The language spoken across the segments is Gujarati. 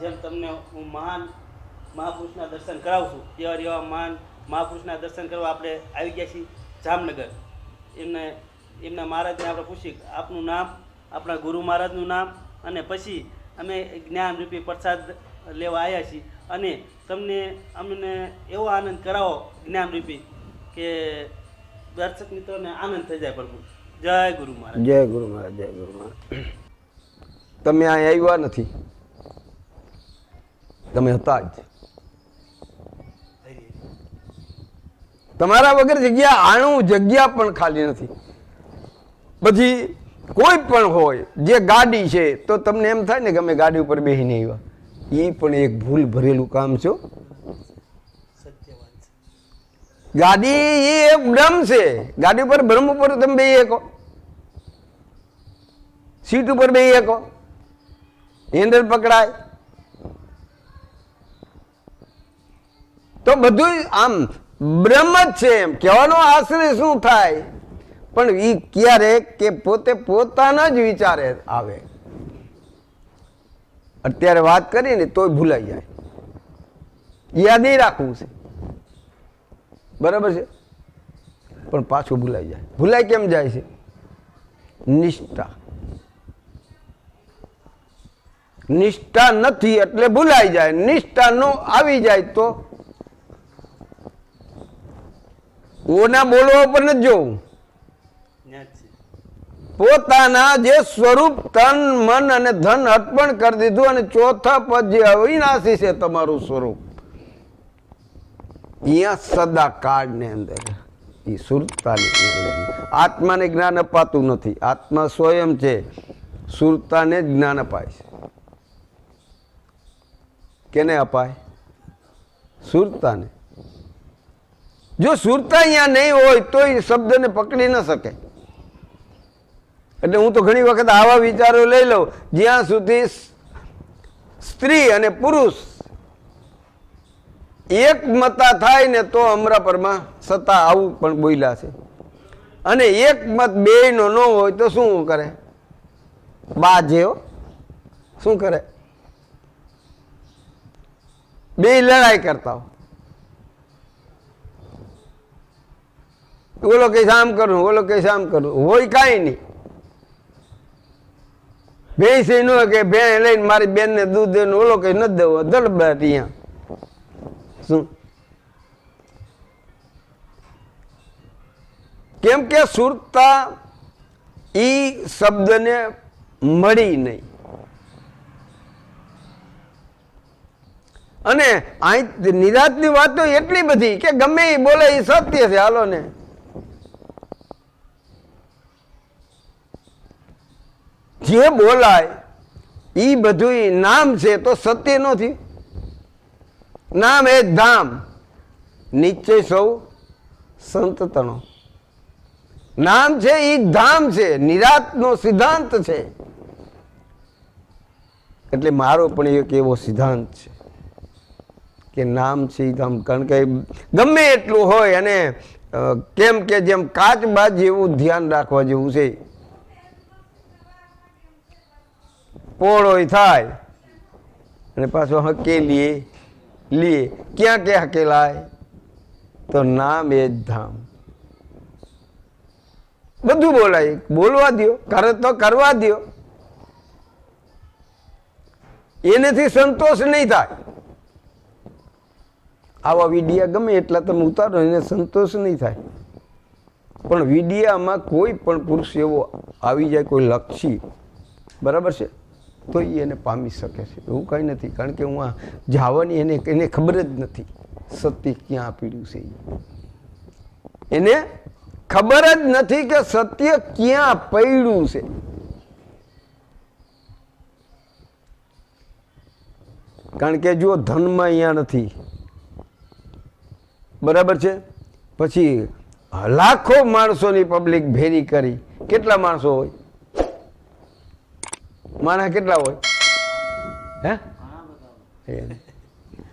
જેમ તમને હું મહાન મહાપુરુષના દર્શન કરાવું છું તેવા એવા મહાન મહાપુરુષના દર્શન કરવા આપણે આવી ગયા છીએ જામનગર. એમને એમના મહારાજને આપણે પૂછીએ આપનું નામ, આપણા ગુરુ મહારાજનું નામ, અને પછી અમે જ્ઞાનરૂપી પ્રસાદ લેવા આવ્યા છીએ. અને તમને અમને એવો આનંદ કરાવો જ્ઞાનરૂપી કે દર્શક મિત્રોને આનંદ થઈ જાય પ્રભુ. જય ગુરુ મહારાજ. જય ગુરુ મહારાજ, જય ગુરુ મહારાજ. તમે અહીં આવ્યા નથી. તમે હતા જ. તમારા વગર જગ્યા આણું જગ્યા પણ ખાલી નથી. પછી કોઈ પણ હોય, જે ગાડી છે, તો તમને એમ થાય ને કે અમે ગાડી ઉપર બેસીને આવ્યા. એ પણ એક ભૂલ ભરેલું કામ છે ગાડી એ એક ભ્રમ છે. ગાડી ઉપર ભ્રમ ઉપર તમે બે શકો. સીટ ઉપર બે શકો. હેન્ડલ પકડાય. તો બધું આમ બ્રહ્મ જ છે એમ. કહેવાનો આશ્રય શું થાય? પણ એ ક્યારેક કે પોતે પોતાના જ વિચારે આવે. અત્યારે વાત કરી ને તોય ભૂલાઈ જાય. યાદ રાખવું છે. બરાબર છે? પણ પાછું ભૂલાઈ જાય. ભૂલાઈ કેમ જાય છે? નિષ્ઠા. નિષ્ઠા નથી એટલે ભૂલાઈ જાય. નિષ્ઠા નો આવી જાય તો ઓના બોલવા ઉપર નથી જોવું. પોતાના જે સ્વરૂપ તન મન અને ધન અર્પણ કરી દીધું અને ચોથા પદ જે અવિનાશી છે તમારું સ્વરૂપ અહીંયા સદા કાળ ને અંદર એ સુરતાની આત્માને જ્ઞાન અપાતું નથી. આત્મા સ્વયં છે. સુરતાને જ્ઞાન અપાય છે. કેને અપાય? સુરતાને. જો સુરતા અહીંયા નહીં હોય તો એ શબ્દને પકડી ન શકે. એટલે હું તો ઘણી વખત આવા વિચારો લઈ લઉં, જ્યાં સુધી સ્ત્રી અને પુરુષ એક મતા થાય ને તો અમરાપરમાં સત્તા આવું પણ બોલ્યા છે. અને એક મત બે નો ન હોય તો શું કરે? બા જેવો શું કરે? બે લડાઈ કરતા હોય ઓલો કઈ આમ કરું ઓલો કઈ આમ કરું હોય કાંઈ નહીં. ભેંસ નો કે ભેં લઈને મારી બેનને દૂધ દેવું ઓલો કઈ ન દેવો. દલબાટ ત્યાં શું? કેમ કે સુરતા એ શબ્દને મળી નહીં. અને અહીં નિરાતની વાતો એટલી બધી કે ગમે એ બોલે એ સત્ય છે. હાલો ને. જે બોલાય એ બધું નામ છે તો સત્ય નથી. નામ એ ધામ. નીચે સૌ સંતતનો નામ છે એ ધામ છે, નિરાતનો સિદ્ધાંત છે. એટલે મારો પણ એક એવો સિદ્ધાંત છે કે નામ છે એ ધામ. કારણ કે ગમે એટલું હોય અને કેમ કે જેમ કાચબાજ જેવું ધ્યાન રાખવા જેવું છે પોળોય થાય. અને પાછો હકેલીએ, લીએ. ક્યાં ક્યાં હકેલાય? તો નામ એ જ ધામ. બધું બોલાય. બોલવા દો કરે તો કરવા દો એનેથી સંતોષ નહીં થાય. આવા વિડિયા ગમે એટલા તમે ઉતારો, એને સંતોષ નહીં થાય. પણ વિડિયામાં કોઈ પણ પુરુષ એવો આવી જાય, કોઈ લક્ષી. બરાબર છે? તો એ એને પામી શકે છે. એવું કંઈ નથી. કારણ કે હું આ જાવાની એને એને ખબર જ નથી. સત્ય ક્યાં પીડ્યું છે એને ખબર જ નથી કે સત્ય ક્યાં પડ્યું છે. કારણ કે જો ધનમાં અહીંયા નથી. બરાબર છે? પછી લાખો માણસોની પબ્લિક ભેરી કરી. કેટલા માણસો હોય? માણસ કેટલા હોય? હે?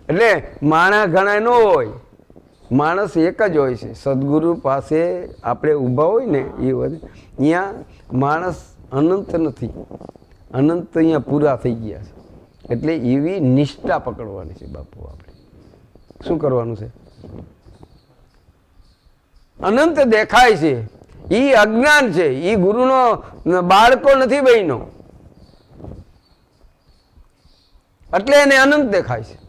એટલે માણસ ઘણા ન હોય. માણસ એક જ હોય છે. સદગુરુ પાસે આપણે ઊભા હોય ને એ વધે અહીંયા માણસ અનંત નથી. અનંત અહીંયા પૂરા થઈ ગયા છે. એટલે એવી નિષ્ઠા પકડવાની છે બાપુ આપણે. શું કરવાનું છે? અનંત દેખાય છે. એ અજ્ઞાન છે. એ ગુરુનો બાળકો નથી બહેનો એટલે એને અનંત દેખાય છે.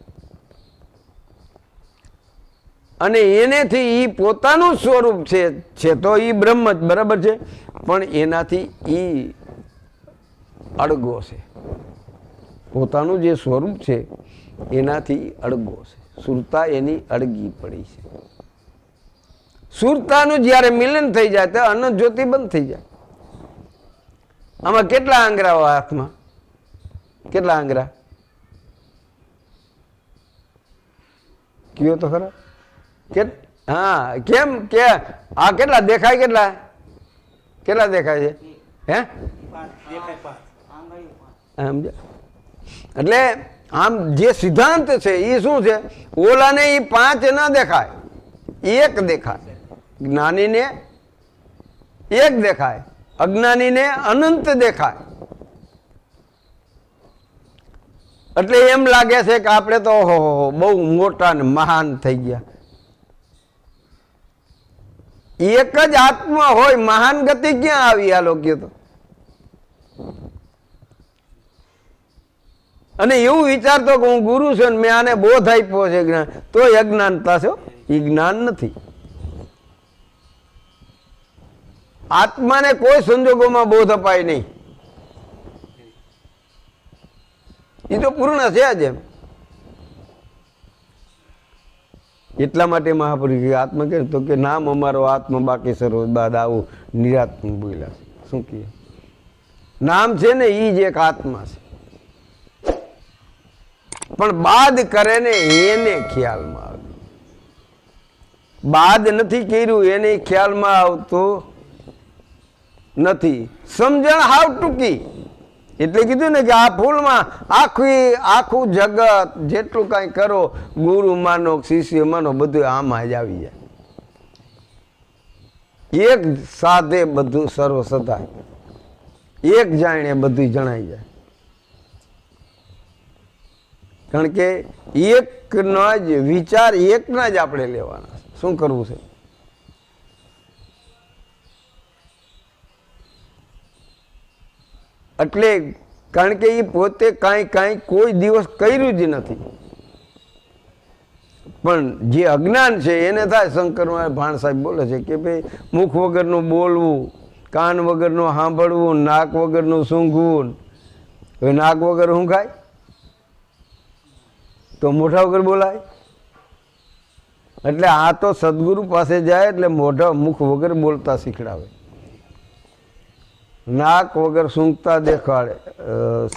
અને એનેથી એ પોતાનું સ્વરૂપ છે છે તો એ બ્રહ્મ જ, બરાબર છે? પણ એનાથી એ અડગો છે. પોતાનું જે સ્વરૂપ છે, એનાથી અડગો છે. સુરતા એની અડગી પડી છે. સુરતાનું જ્યારે મિલન થઈ જાય, તો અનંત જ્યોતિ બંધ થઈ જાય. આમાં કેટલા આંગરા હાથમાં? કેટલા આંગરા કયો તો ખરા? કે હા, કેમ કે આ કેટલા દેખાય કેટલા? કેટલા દેખાય છે? હે? એટલે આમ જે સિદ્ધાંત છે એ શું છે? ઓલાને એ પાંચ ન દેખાય, એક દેખાય. જ્ઞાનીને એક દેખાય, અજ્ઞાનીને અનંત દેખાય. એટલે એમ લાગે છે કે આપણે તો બહુ મોટા ને મહાન થઈ ગયા. એક જ આત્મા હોય, મહાન ગતિ ક્યાં આવી આ લોકો તો? અને એવું વિચારતો કે હું ગુરુ છું મેં આને બોધ આપ્યો છે જ્ઞાન તો અજ્ઞાનતા છો એ જ્ઞાન નથી. આત્માને કોઈ સંજોગોમાં બોધ અપાય નહીં. એ તો પૂર્ણ છે જ એમ. એટલા માટે મહાપુરુષ આત્મા કે તો કે નામ અમારો આત્મા બાકી સર્વ બાદ આવું નિરાત્મ બોલ્યા શું કહે? નામ છે ને એ જ એક આત્મા છે. પણ બાદ કરે ને એને ખ્યાલમાં આવે. બાદ નથી કર્યું, એને ખ્યાલમાં આવતું નથી. સમજણ હાવ ટૂંકી. એટલે કીધું ને કે આ ફૂલમાં આખી, આખું જગત જેટલું કાંઈ કરો, ગુરુ માનો, શિષ્ય માનો, બધું આમાં જ આવી જાય. એક સાધે બધું સર્વ સદાય એક જાણે બધું જણાઈ જાય. કારણ કે એકનો જ વિચાર, એકના જ આપણે લેવાના. શું કરવું છે? એટલે કારણ કે એ પોતે કાંઈ કાંઈ કોઈ દિવસ કર્યું જ નથી. પણ જે અજ્ઞાન છે, એને થાય શંકર ભાણ સાહેબ બોલે છે કે ભાઈ મુખ વગરનું બોલવું, કાન વગરનું સાંભળવું, નાક વગરનું સૂંઘવું, હવે નાક વગર ઊંઘાય તો મોઢા વગર બોલાય? એટલે આ તો સદગુરુ પાસે જાય એટલે મોઢા મુખ વગર બોલતા શીખડાવે. નાક વગર સૂંઘતા દેખાડે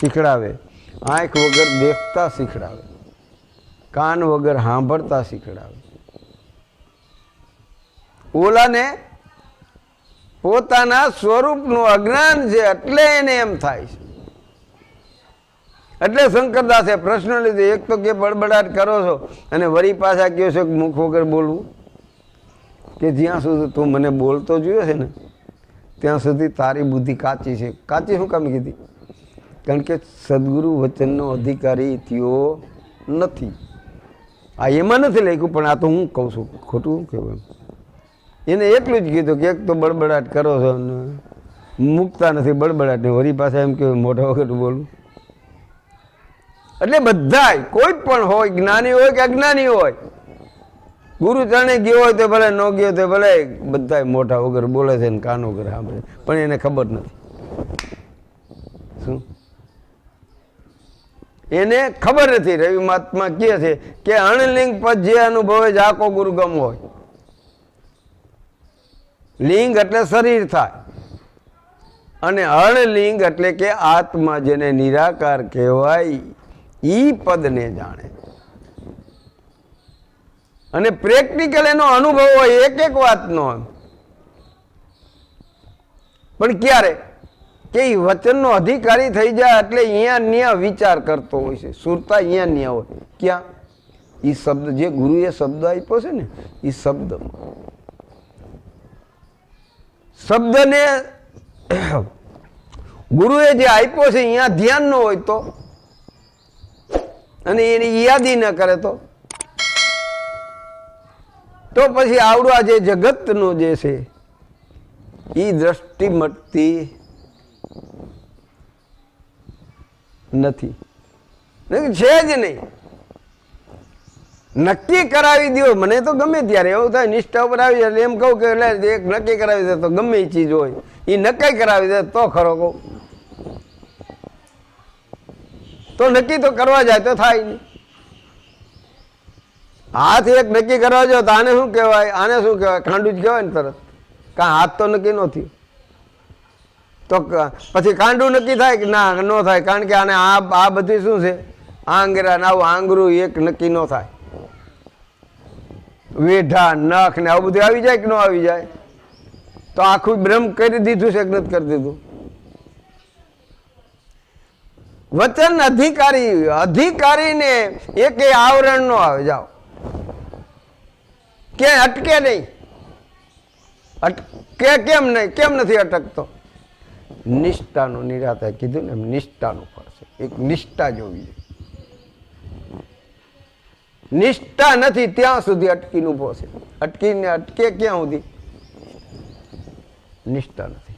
શીખડાવે. આંખ વગર દેખતા શીખડાવે. કાન વગર સાંભળતા શીખડાવે. ઓલાને પોતાના સ્વરૂપનું અજ્ઞાન છે એટલે એને એમ થાય છે. એટલે શંકરદાસે પ્રશ્ન લીધો, એક તો કે બડબડાટ કરો છો? અને વળી પાછા કહો છો કે મુખ વગર બોલવું? કે જ્યાં સુધી તું મને બોલતો જોયો છે ને ત્યાં સુધી તારી બુદ્ધિ કાચી છે. કાચી શું કામ કીધી? કારણ કે સદગુરુ વચનનો અધિકારી થયો નથી. આ એમાં નથી લખ્યું, પણ આ તો હું કહું છું. ખોટું કહેવાય? એને એટલું જ કીધું કે એક તો બળબડાટ કરો છો ને મૂકતા નથી બળબડાટ ને વરી પાસે એમ કે મોટા વખત બોલું. એટલે બધાય, કોઈ પણ હોય, જ્ઞાની હોય કે અજ્ઞાની હોય ગુરુ ચરણે ગયો હોય તો ભલે, ન ગયો તો ભલે બધા મોટા વગર બોલે છે ને કાન વગર સાંભળે પણ એને ખબર નથી. શું? એને ખબર નથી. રવિ મહાત્મા કહે છે કે અણલિંગ પદ જે અનુભવે જાકો ગુરુગમ હોય. લિંગ એટલે શરીર થાય. અને અણલિંગ એટલે કે આત્મા જેને નિરાકાર કહેવાય, ઈ પદને જાણે અને પ્રેક્ટિકલ એનો અનુભવ હોય એક એક વાતનો. પણ ક્યારે? કે એ વચનનો અધિકારી થઈ જાય એટલે અહીંયા ન્યા વિચાર કરતો હોય છે. સુરતા અહીંયા ન્યા હોય. ક્યાં? એ શબ્દ જે ગુરુએ શબ્દ આપ્યો છે ને એ શબ્દમાં. શબ્દને ગુરુએ જે આપ્યો છે અહીંયા ધ્યાન ન હોય તો, અને એની યાદી ન કરે તો તો પછી આવડું આ જે જગતનો જે છે એ દ્રષ્ટિ મટતી નથી. છે જ નહીં. નક્કી કરાવી દો મને તો ગમે ત્યારે. એવું થાય, નિષ્ઠા ઉપર આવી જાય એમ કહું કે એટલે એક નક્કી કરાવી દે તો ગમે એ ચીજ હોય. એ નક્કી કરાવી દે તો ખરો કહું. તો નક્કી તો કરવા જાય, તો થાય નહીં. હાથ એક નક્કી કરવા જો તો આને શું કહેવાય? આને શું કહેવાય? કાંડું જ કહેવાય ને તરત. કાં હાથ તો નક્કી નથી તો પછી કાંડું નક્કી થાય કે ના, ન થાય? કારણ કે આને આ આ બધી શું છે? આંગરા ને આવું આંગરું એક નક્કી ન થાય. વેઢા, નખ ને આવું બધું આવી જાય કે ન આવી જાય? તો આખું બ્રહ્મ કરી દીધું છે નથી કરી દીધું? વચન અધિકારી, અધિકારીને એક આવરણ નો આવે. જાઓ. ક્યાંય અટકે નહીં. અટકે કેમ નહીં? કેમ નથી અટકતો? નિષ્ઠાનું નિરાતે કીધું ને એમ નિષ્ઠાનું છે. એક નિષ્ઠા જોવી નિષ્ઠા નથી ત્યાં સુધી અટકીને ઊભો છે. અટકીને અટકે ક્યાં સુધી? નિષ્ઠા નથી.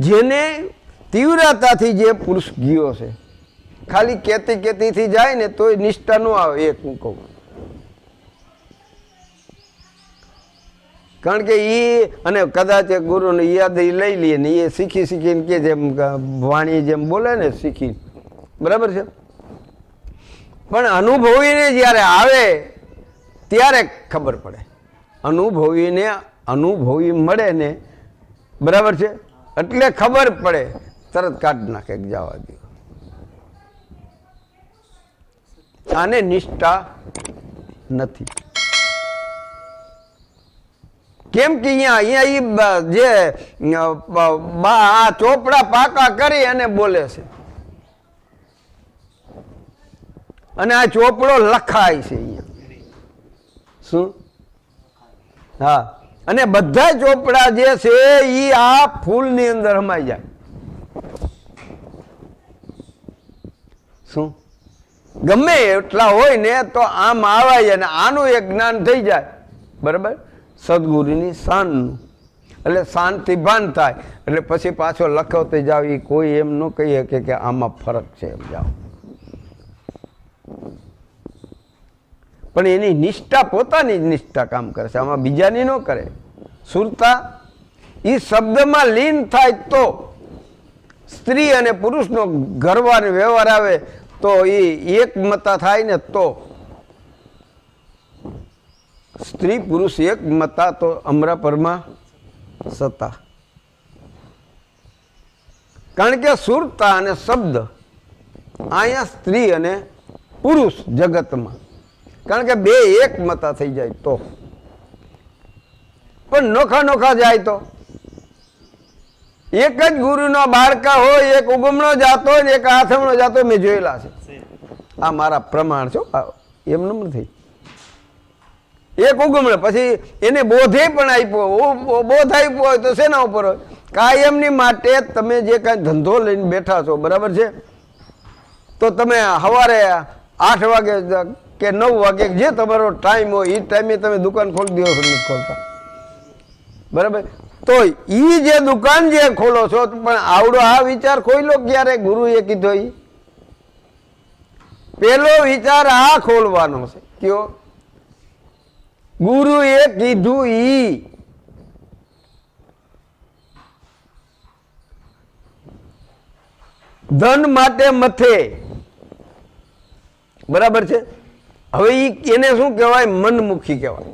જેને તીવ્રતાથી જે પુરુષ ગયો છે, ખાલી કેતી કેતીથી જાય ને તોય નિષ્ઠા ન આવે એક હું કહું. કારણ કે એ અને કદાચ એ ગુરુને યાદ એ લઈ લઈએ ને એ શીખી શીખીને કે જેમ વાણી જેમ બોલે ને શીખી. બરાબર છે? પણ અનુભવીને જ્યારે આવે, ત્યારે ખબર પડે. અનુભવીને અનુભવી મળે ને, બરાબર છે? એટલે ખબર પડે. તરત કાઢ નાખે જવા દો આને નિષ્ઠા નથી. કેમ કે અહીંયા અહીંયા એ જે આ ચોપડા પાકા કરી અને બોલે છે. અને આ ચોપડો લખાય છે અહીંયા. શું? હા. અને બધા ચોપડા જે છે એ આ ફૂલની અંદર હમાઈ જાય. શું? ગમે એટલા હોય ને તો આમ આવાય અને આનું એક જ્ઞાન થઈ જાય. બરાબર? સદગુરુની શાનનું એટલે શાંતિ ભાન થાય. એટલે પછી પાછો લખવતે જાવ એ કોઈ એમ ન કહી શકે કે આમાં ફરક છે, એમ જાઓ. પણ એની નિષ્ઠા પોતાની જ નિષ્ઠા કામ કરે છે. આમાં બીજાની ન કરે. સુરતા એ શબ્દમાં લીન થાય તો સ્ત્રી અને પુરુષનો ઘરવાર વ્યવહાર આવે તો એ એકમતા થાય ને તો સ્ત્રી પુરુષ એક મતા તો અમરાપરમાં સત્તા. કારણ કે સુરતા અને શબ્દ અહીંયા સ્ત્રી અને પુરુષ જગતમાં. કારણ કે બે એક મતા થઈ જાય તો. પણ નોખા નોખા જાય તો. એક જ ગુરુના બાળકા હોય, એક ઉગમણો જાતો હોય એક આથમણો જાતો મેં જોયેલા છે. આ મારા પ્રમાણ છો એમ એમનું નથી એક ઉગમણ. પછી એને બોધે પણ આપ્યો. બોધ આપ્યો હોય તો શેના ઉપર હોય? કાયમની માટે તમે જે કાંઈ ધંધો લઈને બેઠા છો, બરાબર છે? તો તમે સવારે આઠ વાગે કે નવ વાગે જે તમારો ટાઈમ હોય એ ટાઈમે તમે દુકાન ખોલી દો છો ખોલતા. બરાબર? તો એ જે દુકાન જે ખોલો છો, પણ આવડો આ વિચાર ખોઈલો ક્યારે? ગુરુએ કીધો એ પેલો વિચાર આ ખોલવાનો છે. કયો? ગુરુએ કીધું ઈ. ધન માટે મથે. બરાબર છે? હવે ઈ એને શું કહેવાય? મનમુખી કહેવાય.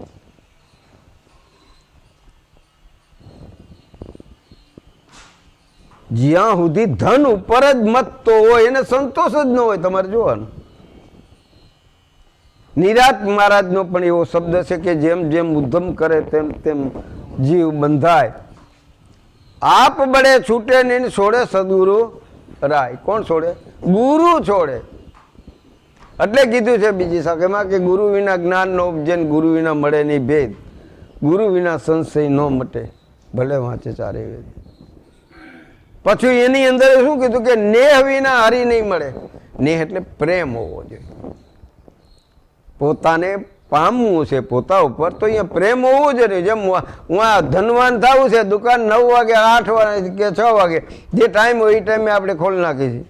જ્યાં સુધી ધન ઉપર જ મતતો હોય, એને સંતોષ જ ન હોય, તમારે જોવાનું. નિરાત મહારાજનો પણ એવો શબ્દ છે કે જેમ જેમ ઉદ્ધમ કરે તેમ તેમ જીવ બંધાય. આપ બળે છૂટે ને છોડે સદગુરુ રાય. કોણ છોડે? ગુરુ છોડે. એટલે કીધું છે બીજી શાખામાં કે ગુરુ વિના જ્ઞાન નો ઉપજે ગુરુ વિના મળે નહીં ભેદ. ગુરુ વિના સંશય ન મટે, ભલે વાંચે ચારે વેદ. પછી એની અંદર શું કીધું કે, નેહ વિના હરી નહીં મળે. નેહ એટલે પ્રેમ હોવો જોઈએ. પોતાને પામવું છે પોતા ઉપર, તો અહીંયા પ્રેમ હોવો જોઈએ જેમ હું આ ધનવાન થવું છે, દુકાન નવ વાગે, આઠ વાગે કે છ વાગે, જે ટાઈમ હોય એ ટાઈમે આપણે ખોલી નાખીએ છીએ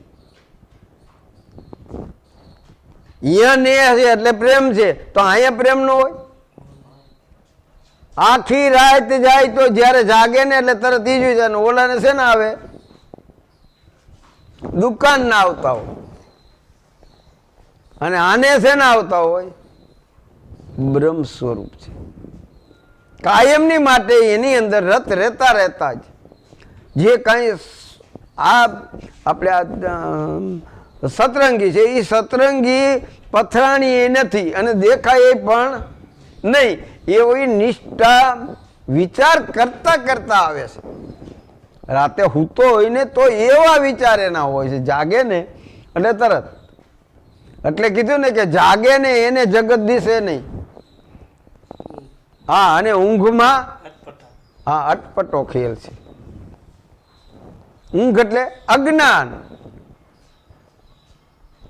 અહીંયા ને છે એટલે પ્રેમ છે. તો અહીંયા પ્રેમ ન હોય? આખી રાત જાય તો જ્યારે જાગે ને એટલે તરત ઈ જોઈ જાય ઓલાને છે ને આવે? દુકાન ના આવતા હોય. અને આને છે ને આવતા હોય? બ્રહ્મ સ્વરૂપ છે. કાયમની માટે એની અંદર રત રહેતા રહેતા જ જે કાંઈ આ આપણે આ સતરંગી છે એ સતરંગી પથરાણી એ નથી અને દેખાય એ પણ નહીં. એવી નિષ્ઠા વિચાર કરતા કરતા આવે છે. રાતે હૂતો હોય ને તો એવા વિચાર એના હોય છે, જાગે ને એટલે તરત. એટલે કીધું ને કે જાગે ને એને જગત દિશે નહીં. હા અને ઊંઘમાં હા અટપટો ખેલ છે. ઊંઘ એટલે અજ્ઞાન.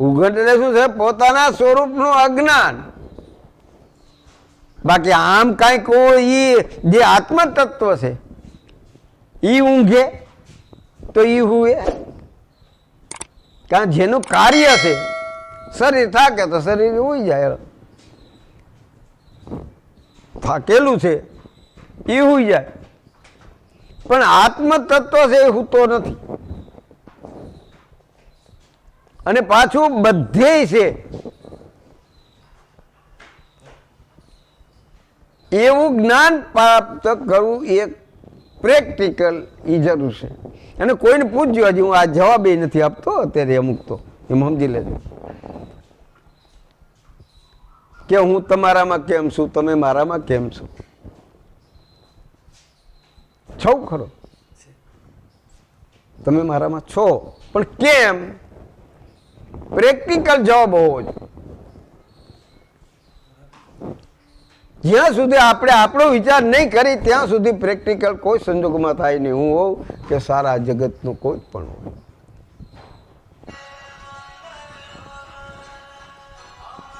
ઊંઘ એટલે શું છે? પોતાના સ્વરૂપનું અજ્ઞાન. બાકી આમ કાંઈ કોઈ જે આત્મ તત્વ છે ઈ ઊંઘે તો ઈ હુએ. કારણ જેનું કાર્ય છે શરીર થાકે તો શરીર ઉઈ જાય. થાકેલું છે, એ હોઈ જાય. પણ આત્મતત્વ છે એ હૂતો નથી. અને પાછું બધે છે. એવું જ્ઞાન પ્રાપ્ત કરવું એ પ્રેક્ટિકલ એ જરૂર છે. અને કોઈને પૂછજો હજી હું આ જવાબ એ નથી આપતો, અત્યારે અમુક તો, એમ સમજી લેજો. કે હું તમારામાં કેમ છું? તમે મારામાં કેમ છો? છો ખરો. તમે મારામાં છો. પણ કેમ? પ્રેક્ટિકલ જવાબ હોવો જોઈએ. જ્યાં સુધી આપણે આપણો વિચાર નહીં કરી, ત્યાં સુધી પ્રેક્ટિકલ કોઈ સંજોગમાં થાય નહીં. હું હોઉં કે સારા જગતનું કોઈ પણ હોય.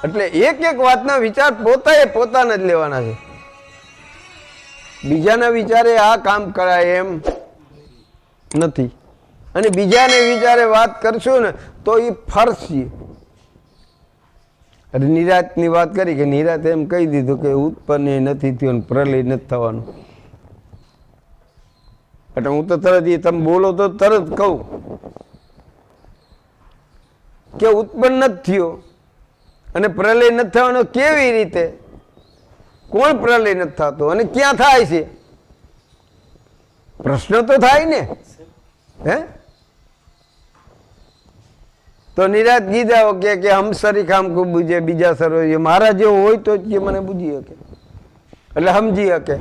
એટલે એક એક વાતના વિચાર પોતાએ પોતાના જ લેવાના છે. બીજાના વિચારે આ કામ કરાય એમ નથી. અને બીજાને વિચારે વાત કરશું ને તો એ ફરશે. અરે નિરાતની વાત કરી કે નિરાત એમ કહી દીધું કે ઉત્પન્ન નથી થયું પ્રલય નથી થવાનું. એટલે હું તો તરત એ તમે બોલો તો તરત કહું કે ઉત્પન્ન નથી થયો. અને પ્રલય નથી થવાનો કેવી રીતે? કોણ પ્રલય નથી થતો અને ક્યાં થાય છે? પ્રશ્ન તો થાય ને. હે? તો નિરાત ગીધા કે કે હમ હમ ખૂબ બુજે બીજા સરો મારા જેવો હોય તો જ મને બુજી શકે એટલે સમજી શકે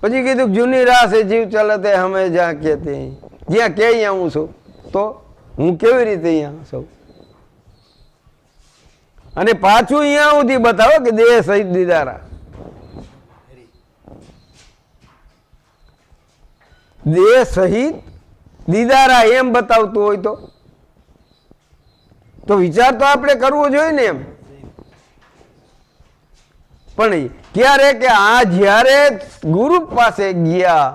પછી કીધું કે જૂની રાહ છે જીવ ચાલે તે હમે જ્યાં કે ત્યાં જ્યાં કે અહીંયા હું છું તો હું કેવી રીતે અહીંયા છું? અને પાછું અહીંયા સુધી બતાવો કે દેહ સહિત દીદારા દેહ સહિત દીદારા એમ બતાવતું હોય તો? તો વિચાર તો આપણે કરવો જોઈએ ને એમ. પણ ક્યારે કે આ જ્યારે ગુરુ પાસે ગયા,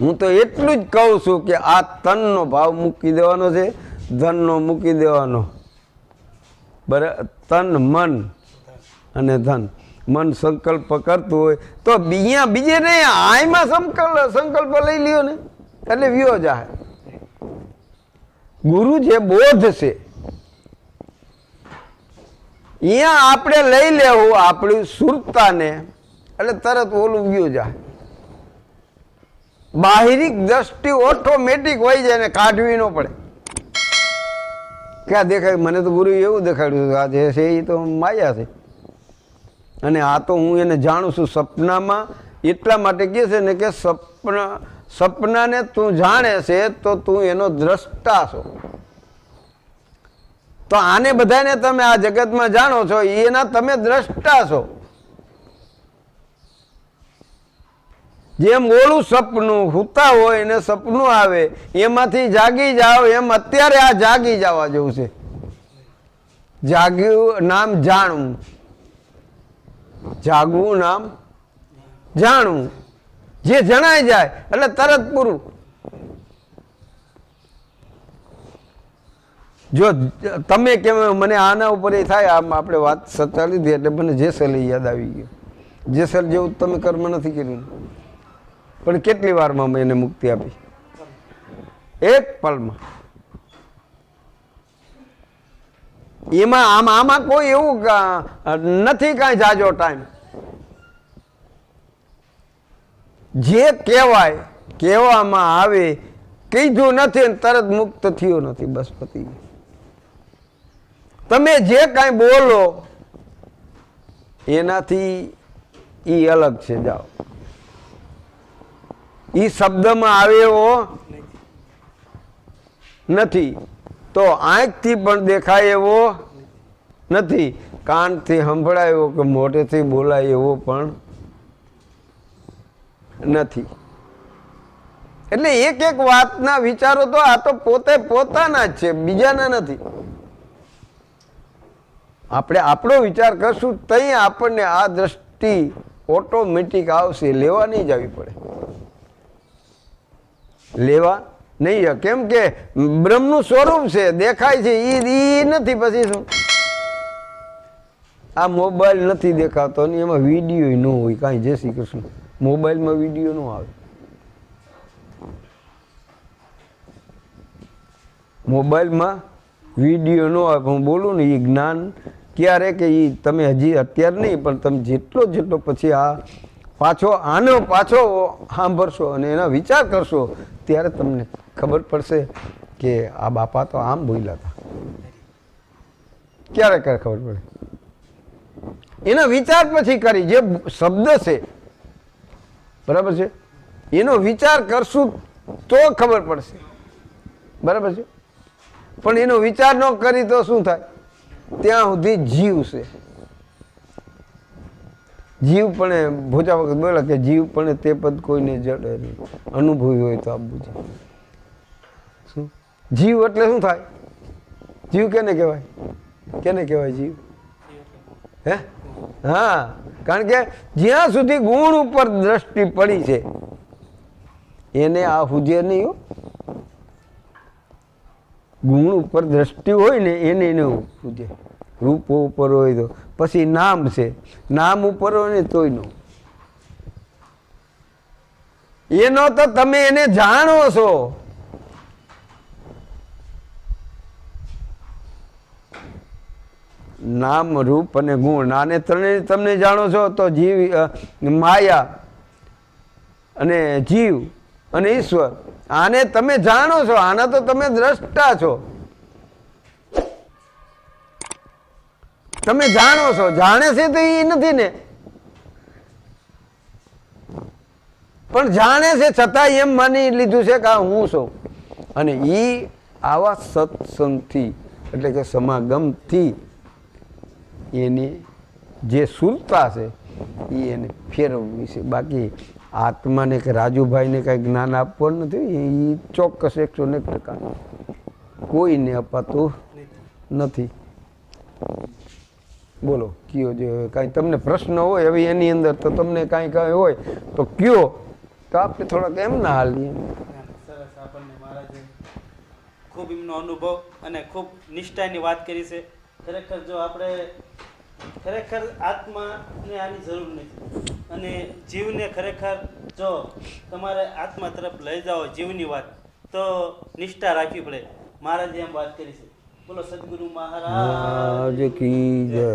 હું તો એટલું જ કહું છું કે આ તનનો ભાવ મૂકી દેવાનો છે, ધનનો મૂકી દેવાનો. બરાબર તન, મન અને ધન. મન સંકલ્પ કરતું હોય તો અહીંયા બીજે નહીં આયમાં સંકલ્પ સંકલ્પ લઈ લ્યો ને. એટલે વ્યો જાય ગુરુ જે બોધ છે અહીંયા આપણે લઈ લેવું આપણી સુરતાને. એટલે તરત ઓલું ગયું જાય બાહિરિક દ્રષ્ટિ ઓટોમેટિક હોય જાય ને કાઢવી ન પડે. ક્યાં દેખાય? મને તો ગુરુ એવું દેખાડ્યું આ જે છે એ તો માયા છે. અને આ તો હું એને જાણું છું સપનામાં એટલા માટે કહે છે ને કે સપના, સપનાને તું જાણે છે તો તું એનો દ્રષ્ટા છો. તો આને બધાને તમે આ જગતમાં જાણો છો, એના તમે દ્રષ્ટા છો. જેમ ઓલું સપનું હુતા હોય ને સપનું આવે, એમાંથી જાગી જાઓ, એમ અત્યારે આ જાગી જવા જેવું છે. જાગ્યું નામ જાણવું. જાગવું નામ જાણવું. જે જણાય જાય, એટલે તરત પૂરું. જો તમે કેમ મને આના ઉપર એ થાય, આમ આપણે વાત સત્તા લીધી એટલે મને જેસલ યાદ આવી ગયું. જેસલ જેવું તમે કર્મ નથી કર્યું. પણ કેટલી વારમાં મેં એને મુક્તિ આપી? એક પલમાં. એમાં આમ આમાં કોઈ એવું નથી કાંઈ જાજો ટાઈમ. જે કહેવાય, કહેવામાં આવે, કીધું નથી તરત મુક્ત થયો નથી બસ પતિ તમે જે કાંઈ બોલો, એનાથી એ અલગ છે, જાઓ. ઈ શબ્દમાં આવે એવો નથી. તો આંખથી પણ દેખાય એવો નથી. કાનથી સંભળાય એવો કે મોઢેથી બોલાય એવો પણ નથી. એટલે એક એક વાતના વિચારો તો આ તો પોતે પોતાના જ છે, બીજાના નથી. આપણે આપણો વિચાર કરશું તઈ આપણને આ દ્રષ્ટિ ઓટોમેટિક આવશે લેવાની જ આવી પડે. લેવા નહીં કેમ કે બ્રહ્મનું સ્વરૂપ છે, દેખાય છે એ નથી પછી શું? આ મોબાઈલ નથી દેખાતો ને એમાં વીડિયો ન હોય, કાંઈ. જય શ્રી કૃષ્ણ. મોબાઈલમાં વીડિયો ન આવે. મોબાઈલમાં વીડિયો ન આવે. હું બોલું ને એ જ્ઞાન ક્યારે કે એ તમે હજી અત્યારે નહીં, પણ તમે જેટલો જેટલો પછી આ પાછો આનો પાછો સાંભળશો અને એના વિચાર કરશો, ત્યારે તમને ખબર પડશે કે આ બાપા તો આમ બોલ્યા હતા. ક્યારે ક્યારે ખબર પડે? એનો વિચાર પછી કરી, જે શબ્દ છે, બરાબર છે? એનો વિચાર કરશું તો ખબર પડશે. બરાબર છે? પણ એનો વિચાર ન કરી તો શું થાય? ત્યાં સુધી જીવ છે જીવ પણ ભોજા વખત બોલા કે જીવ પણ તે પદ કોઈને જડે નહીં. અનુભવી હોય તો આપવું છે શું? જીવ એટલે શું થાય? જીવ કેને કહેવાય? કેને કહેવાય જીવ? હે? હા, કારણ કે જ્યાં સુધી ગુણ ઉપર દ્રષ્ટિ પડી છે, એને આ હુજે નહીં હો. ગુણ ઉપર દ્રષ્ટિ હોય ને એને એને પૂજે રૂપ ઉપર હોય તો. પછી નામ છે. નામ ઉપર હોય ને તોય નો. એનો તો તમે એને જાણો છો. નામ, રૂપ અને ગુણ, આને ત્રણેય તમને જાણો છો તો જીવ માયા અને જીવ અને ઈશ્વર. આને તમે જાણો છો, આના તો તમે દ્રષ્ટા છો. તમે જાણો છો, જાણે છે તો એ નથી ને. પણ જાણે છે છતાં એમ માની લીધું છે કે આ હું છું. અને એ આવા સત્સંગથી, એટલે કે સમાગમથી એની જે સુરતા છે એ એને ફેરવવી છે. બાકી આત્માને કે રાજુભાઈને કાંઈ જ્ઞાન આપવાનું નથી એ ચોક્કસ એકસો ને ટકા. કોઈને અપાતું નથી. બોલો કયો જે કાંઈ તમને પ્રશ્ન હોય હવે એની અંદર તો તમને કાંઈ કાંઈ હોય તો કયો તો આપણે થોડાક એમ ના હાલીએ. સરસ આપણને મહારાજે ખૂબ એમનો અનુભવ અને ખૂબ નિષ્ઠાની વાત કરી છે. ખરેખર જો આપણે ખરેખર આત્માને આની જરૂર નથી. અને જીવને ખરેખર જો તમારે આત્મા તરફ લઈ જાઓ જીવની વાત તો નિષ્ઠા રાખવી પડે. મહારાજે એમ વાત કરી છે. બોલો સદગુરુ મહારાજ કી જય.